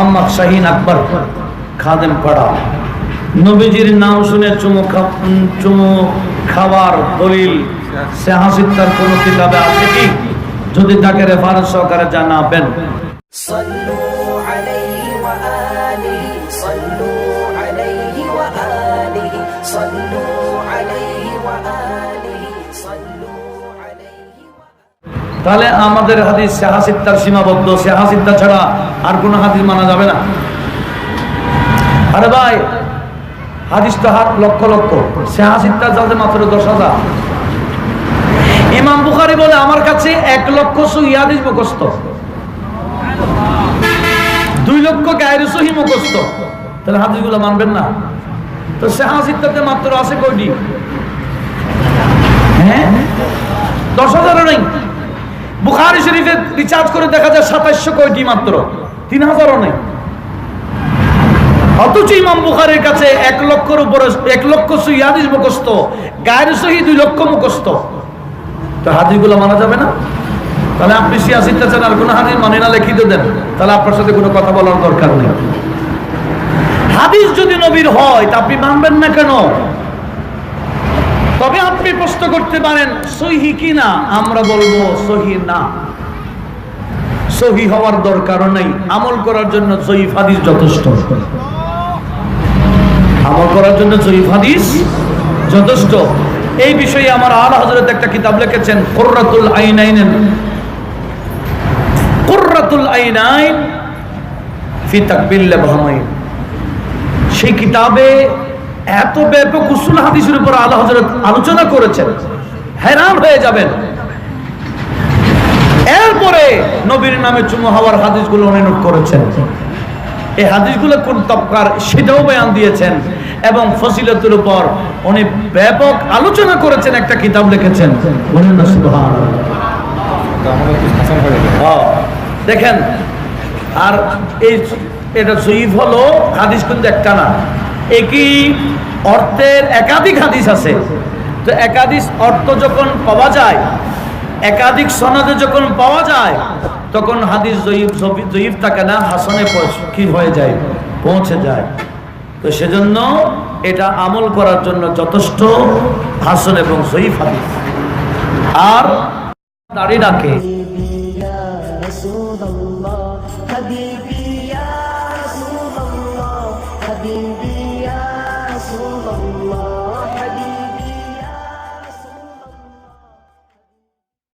মোহাম্মদ শাহিন আকবর খাদেম পাড়া নবীজির নাম শুনে চুমু খা- উম, চুমু খাওয়ার দলিল সেহাসিত্তার কোনো কিতাবে আছে কি যদি তাকে রেফারেন্স সহকারে জানাবেন صلوا তাহলে আমাদের হাদিস সেহাসিত্তার সীমাবদ্ধ সেহাসিত্তা ছাড়া আর কোনো হাদিস মানা যাবে না। আরে ভাই, হাদিস তো হাত লক্ষ লক্ষ সেহাসিত্তা যাতে মাত্র দশ হাজার। ইমাম বুখারি বলে, আমার কাছে এক লক্ষ সহি হাদিস মুখস্থ। দুই লক্ষ গায়ের সহি মুখস্থ। তাহলে হাদিসগুলো মানবেন না। তো সেহাসিত্তাতে মাত্র আছে কয়টি? হ্যাঁ? দশ হাজারও নেই। বুখারি শরীফে রিচার্জ করে দেখা যায় সাতাইশশো কয়টি মাত্র তিন হাজারও নেই। অথচ ইমাম বুখারের কাছে এক লক্ষর উপরে, এক লক্ষ সহিদিস মুখস্থ, গায়ের সহি দুই লক্ষ মুখস্থ। তো হাদিসগুলো মানা যাবে না? তাহলে আপনি সিয়াসিটা চান আর কোনো হাদিস মানে না, লিখিত দেন। তাহলে আপনার সাথে কোনো কথা বলার দরকার নেই। হাদিস যদি নবীর হয়, তা আপনি মানবেন না কেন? তবে আপনি প্রশ্ন করতে পারেন, সহি কি না আমরা বলব সহি না। সহি হওয়ার দরকার নেই। আমল করার জন্য জয়ীফ হাদিস যথেষ্ট। আমল করার জন্য জয়ীফ হাদিস যথেষ্ট। এই বিষয়ে আমার আলা হজরত একটা কিতাব লিখেছেন, কুররাতুল আইনাইন। কুররাতুল আইনাইন ফি তাকবিল ভামাইন সেই কিতাবে এত ব্যাপক উসুল হাদিসের উপর আল্লাহ হজরত আলোচনা করেছেন। হেরান হয়ে যাবেন। এরপরে নবীর নামে চুমু হওয়ার হাদিসগুলো নোট করেছেন। এই হাদিসগুলো কোন তবকার সেটাও বয়ান দিয়েছেন এবং ফজিলতের উপর উনি ব্যাপক আলোচনা করেছেন একটা কিতাব লিখেছেন। হ্যাঁ, দেখেন আর এই এটা জয়ীফ হলো হাদিস কিন্তু একটা না। একই অর্থের একাধিক হাদিস আছে। তো একাধিক অর্থ যখন পাওয়া যায়, একাধিক সনদে যখন পাওয়া যায়, তখন হাদিস জয়ীফ জয়ীফ থাকে না হাসনে কি হয়ে যায়? পৌঁছে যায়। তো সেজন্য এটা আমল করার জন্য যথেষ্ট হাসন এবং জয়ীফ হাদিস। আর দাড়ি রাখে Allah.